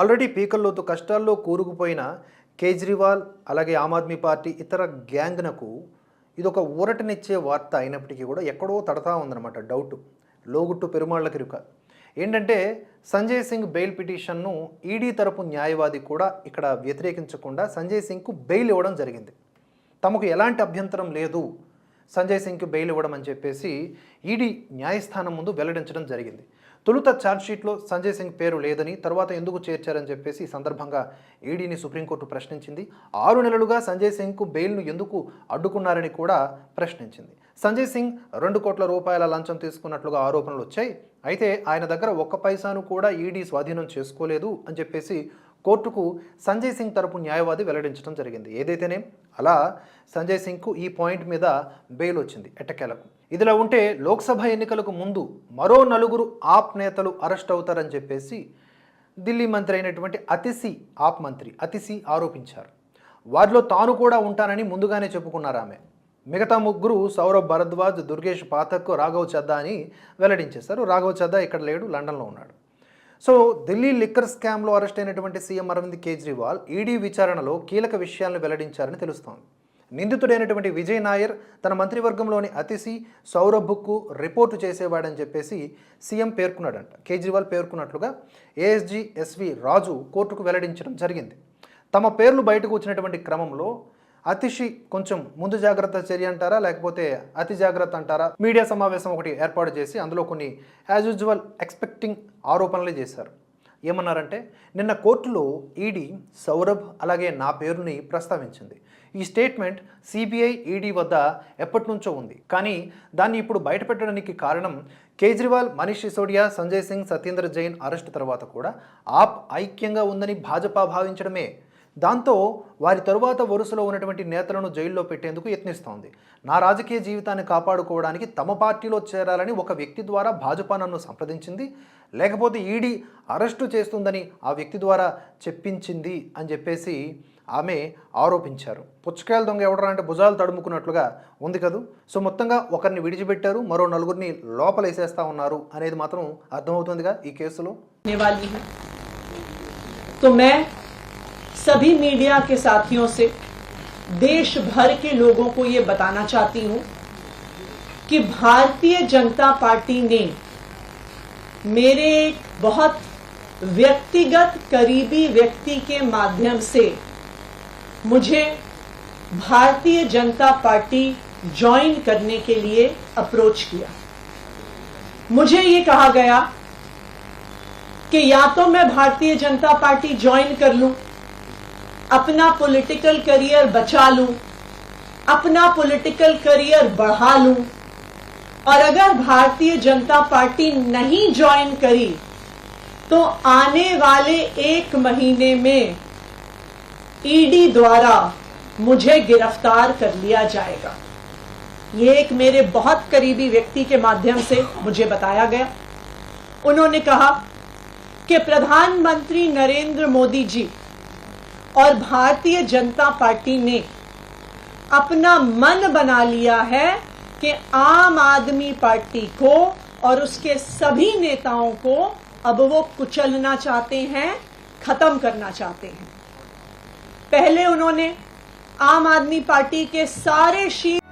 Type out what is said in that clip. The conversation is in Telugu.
ఆల్రెడీ పీకల్లోతు కష్టాల్లో కూరుకుపోయిన కేజ్రీవాల్ అలాగే ఆమ్ ఆద్మీ పార్టీ ఇతర గ్యాంగ్నకు ఇది ఒక ఊరటనిచ్చే వార్త అయినప్పటికీ కూడా ఎక్కడో తడతా ఉందన్నమాట డౌట్. లోగుట్టు పెరుమాళ్ళకి రుక. ఏంటంటే సంజయ్ సింగ్ బెయిల్ పిటిషన్ను ఈడీ తరపు న్యాయవాది కూడా ఇక్కడ వ్యతిరేకించకుండా సంజయ్ సింగ్కు బెయిల్ ఇవ్వడం జరిగింది. తమకు ఎలాంటి అభ్యంతరం లేదు. సంజయ్ సింగ్కి బెయిల్ ఇవ్వడం అని చెప్పేసి ఈడీ న్యాయస్థానం ముందు వెల్లడించడం జరిగింది. తొలుత ఛార్జ్షీట్లో సంజయ్ సింగ్ పేరు లేదని తర్వాత ఎందుకు చేర్చారని చెప్పేసి ఈ సందర్భంగా ఈడీని సుప్రీంకోర్టు ప్రశ్నించింది. ఆరు నెలలుగా సంజయ్ సింగ్కు బెయిల్ను ఎందుకు అడ్డుకున్నారని కూడా ప్రశ్నించింది. సంజయ్ సింగ్ రెండు కోట్ల రూపాయల లంచం తీసుకున్నట్లుగా ఆరోపణలు వచ్చాయి. అయితే ఆయన దగ్గర ఒక్క పైసాను కూడా ఈడీ స్వాధీనం చేసుకోలేదు అని చెప్పేసి కోర్టుకు సంజయ్ సింగ్ తరపు న్యాయవాది వెల్లడించడం జరిగింది. ఏదైతేనే? అలా సంజయ్ సింగ్కు ఈ పాయింట్ మీద బెయిల్ వచ్చింది ఎట్టకేలకు. ఇదిలా ఉంటే లోక్సభ ఎన్నికలకు ముందు మరో నలుగురు ఆప్ నేతలు అరెస్ట్ అవుతారని చెప్పేసి ఢిల్లీ మంత్రి అయినటువంటి అతిసి ఆప్ మంత్రి అతిసి ఆరోపించారు. వారిలో తాను కూడా ఉంటానని ముందుగానే చెప్పుకున్నారు ఆమె. మిగతా ముగ్గురు సౌరవ్ భరద్వాజ్ దుర్గేష్ పాతక్ రాఘవ్ చద్దా అని వెల్లడించేశారు. రాఘవ్ చద్దా ఇక్కడ లేడు లండన్లో ఉన్నాడు. సో ఢిల్లీ లిక్కర్ స్కామ్లో అరెస్ట్ అయినటువంటి సీఎం అరవింద్ కేజ్రీవాల్ ఈడీ విచారణలో కీలక విషయాలను వెల్లడించారని తెలుస్తోంది. నిందితుడైనటువంటి విజయ్ నాయర్ తన మంత్రివర్గంలోని అతిసి సౌరభ్కు రిపోర్టు చేసేవాడని చెప్పేసి సీఎం పేర్కొన్నాడంట. కేజ్రీవాల్ పేర్కొన్నట్లుగా ఏఎస్జీ ఎస్వి రాజు కోర్టుకు వెల్లడించడం జరిగింది. తమ పేర్లు బయటకు వచ్చినటువంటి క్రమంలో అతిషి కొంచెం ముందు జాగ్రత్త చర్య అంటారా లేకపోతే అతి జాగ్రత్త అంటారా? మీడియా సమావేశం ఒకటి ఏర్పాటు చేసి అందులో కొన్ని యాజ్ యూజువల్ ఎక్స్పెక్టింగ్ ఆరోపణలు చేశారు. ఏమన్నారంటే నిన్న కోర్టులో ఈడీ సౌరభ్ అలాగే నా పేరుని ప్రస్తావించింది. ఈ స్టేట్మెంట్ సిబిఐ ఈడీ వద్ద ఎప్పటి నుంచో ఉంది. కానీ దాన్ని ఇప్పుడు బయటపెట్టడానికి కారణం కేజ్రీవాల్ మనీష్ సిసోడియా సంజయ్ సింగ్ సత్యేంద్ర జైన్ అరెస్ట్ తర్వాత కూడా ఆప్ ఐక్యంగా ఉందని భాజపా భావించడమే. దాంతో వారి తరువాత వరుసలో ఉన్నటువంటి నేతలను జైల్లో పెట్టేందుకు యత్నిస్తోంది. నా రాజకీయ జీవితాన్ని కాపాడుకోవడానికి తమ పార్టీలో చేరాలని ఒక వ్యక్తి ద్వారా భాజపా నన్ను సంప్రదించింది. లేకపోతే ఈడీ అరెస్టు చేస్తుందని ఆ వ్యక్తి ద్వారా చెప్పించింది అని చెప్పేసి ఆమె ఆరోపించారు. పుచ్చకాయల దొంగ ఎవడరా అంటే భుజాలు తడుముకున్నట్లుగా ఉంది కదూ? సో మొత్తంగా ఒకరిని విడిచిపెట్టారు మరో నలుగురిని లోపల వేసేస్తా ఉన్నారు అనేది మాత్రం అర్థమవుతుందిగా ఈ కేసులో? सभी मीडिया के साथियों से देश भर के लोगों को ये बताना चाहती हूँ कि भारतीय जनता पार्टी ने मेरे एक बहुत व्यक्तिगत करीबी व्यक्ति के माध्यम से मुझे भारतीय जनता पार्टी ज्वाइन करने के लिए अप्रोच किया। मुझे ये कहा गया कि या तो मैं भारतीय जनता पार्टी ज्वाइन कर लूँ अपना पॉलिटिकल करियर बचा लूँ, अपना पॉलिटिकल करियर बढ़ा लूँ। और अगर भारतीय जनता पार्टी नहीं ज्वाइन करी तो आने वाले एक महीने में ईडी द्वारा मुझे गिरफ़्तार कर लिया जाएगा। ये एक मेरे बहुत करीबी व्यक्ति के माध्यम से मुझे बताया गया। उन्होंने कहा कि प्रधानमंत्री नरेंद्र मोदी जी और भारतीय जनता पार्टी ने अपना मन बना लिया है कि आम आदमी पार्टी को और उसके सभी नेताओं को अब वो कुचलना चाहते हैं, खत्म करना चाहते हैं। पहले उन्होंने आम आदमी पार्टी के सारे शीर्ष